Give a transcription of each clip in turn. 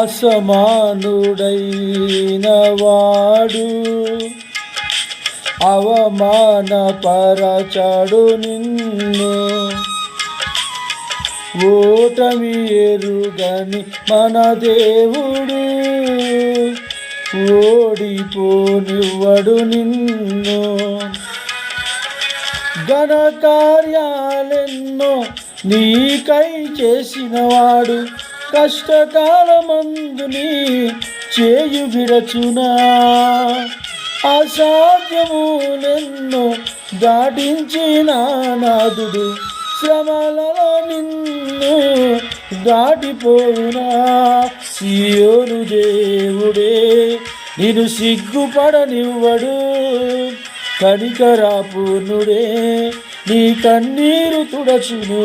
అసమానుడైన వాడు అవమానపరచడు నిన్ను. ఓటమి ఎరుగని మన దేవుడు ఓడిపోనివ్వడు నిన్ను. ఘన కార్యాలెన్నో నీకై చేసినవాడు కష్టకాలమందుని చేయు విడచునా అసాధ్యములెన్నో దాటించిన నాదుడు శ్రమలలో నిన్ను దాటిపోవునా. సియోను దేవుడే నిన్ను సిగ్గుపడనివ్వడు. కనికరాపూర్ణుడే నీ కన్నీరు తుడచును.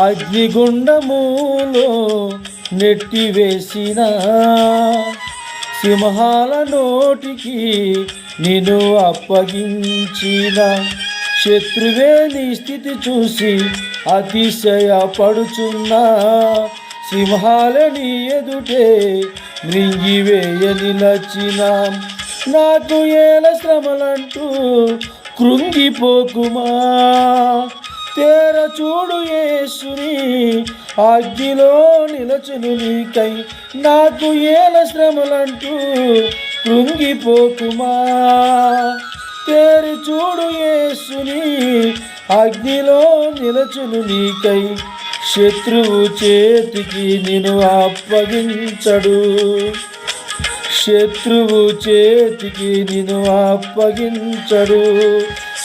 అగ్నిగుండములో నెట్టివేసిన సింహాల నోటికి నిన్ను అప్పగించిన శత్రువే నీ స్థితి చూసి అతిశయపడుచున్నా సింహాలని ఎదుటే మృంగివేయ నిలచిన నాకు ఏల శ్రమలంటూ కృంగిపోకుమా? తేర చూడు యేసుని అగ్గిలో నిలచును నీకై. నాకు ఏల శ్రమలంటూ కృంగిపోకుమా? తేరి చూడు యేసుని అగ్నిలో నిలచును నీకై. శత్రువు చేతికి నిన్ను అప్పగించడు. శత్రువు చేతికి నిన్ను అప్పగించడు.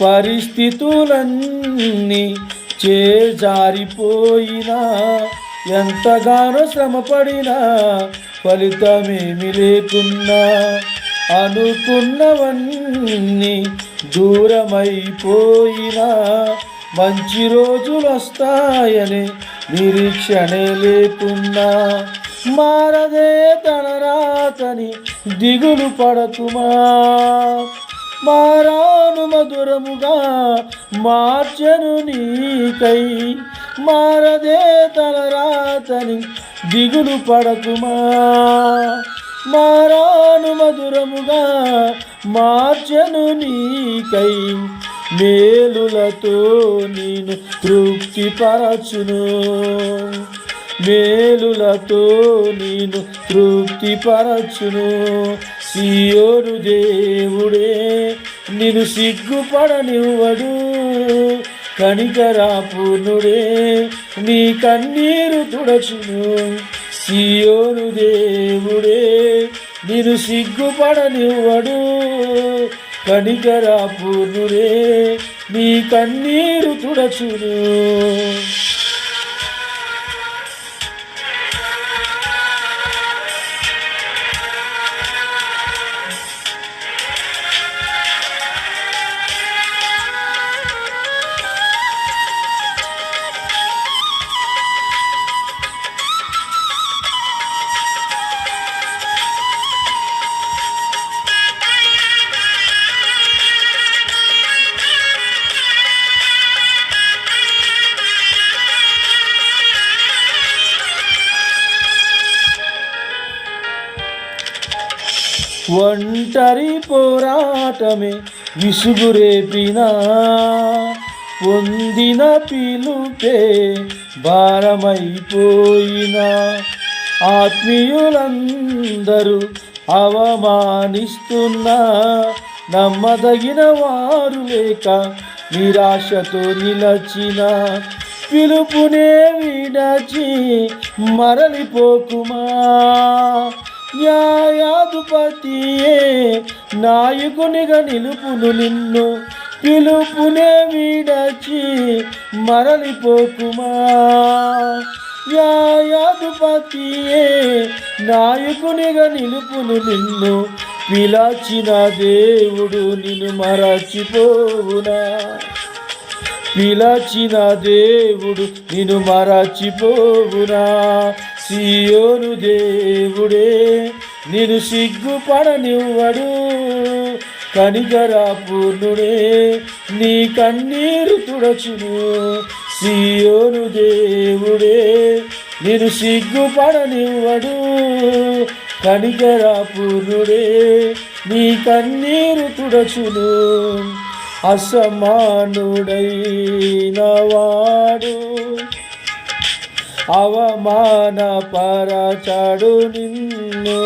పరిస్థితులన్నీ చేజారిపోయినా ఎంతగానో శ్రమపడినా ఫలితమేమి లేకున్నా అనుకున్నవన్నీ దూరమైపోయినా మంచి రోజులు వస్తాయని నిరీక్షణే లేకున్నా. మారదే తన రాతని దిగులు పడకుమా? మారాను మధురముగా మార్చను నీకై. మారదే తలరాతని దిగులు పడకుమా. మారాను మధురముగా మార్చను నీకై. మేలులతో నేను తృప్తిపరచును. మేలులతో నేను తృప్తిపరచును. సియోను దేవుడే నిన్ను సిగ్గుపడనివ్వడు. కనికరాపూర్ణుడే నీ కన్నీరు తుడచును. సియోను దేవుడే నిన్ను సిగ్గుపడనివ్వడు. కనికరా నీ కన్నీరు తుడచును. ఒంటరి పోరాటమే విసుగురేపినా పొందిన పిలుపే భారమైపోయిన. ఆత్మీయులందరూ అవమానిస్తున్నా నమ్మదగిన వారు లేక నిరాశతో నిలచిన. పిలుపునే విడచి మరలిపోకుమా? న్యాయాధిపతియే నాయకునిగా నిలుపును నిన్ను. పిలుపునే విడచి మరలిపోకుమా. న్యాయాధిపతియే నాయకునిగా నిలుపును నిన్ను. పిలాచిన దేవుడు నిన్ను మరచిపోవునా. పిలచిన దేవుడు నిన్ను మరచిపోవునా. సియోను దేవుడే నిన్ను సిగ్గుపడనివ్వడు. కనికరా పూర్ణుడే నీ కన్నీరు తుడచును. సియోను దేవుడే నిన్ను సిగ్గుపడనివ్వడు. కనికరా పూర్ణుడే నీ కన్నీరు తుడచును. అసమానుడైన వాడు అవమాన పరచడు నిన్ను.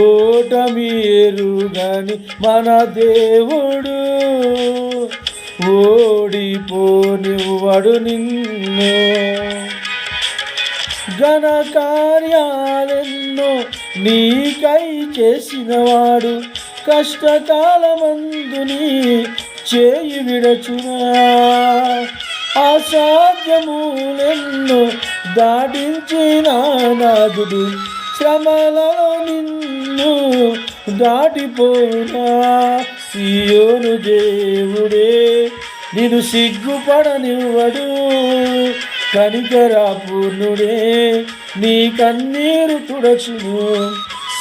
ఓటమి ఎరుగని మన దేవుడు ఓడిపోనివ్వడు నిన్ను. ఘన కార్యాలెన్నో నీకై చేసినవాడు కష్టకాలమందుని చేయి విడచునా. అసాధ్యములెన్నో దాటించిన నాదుడు శ్రమలలో నిన్ను దాటిపోనా సీయోను దేవుడే నిన్ను సిగ్గుపడనివ్వడు. కనికరా పూర్ణుడే నీ కన్నీరు తుడచును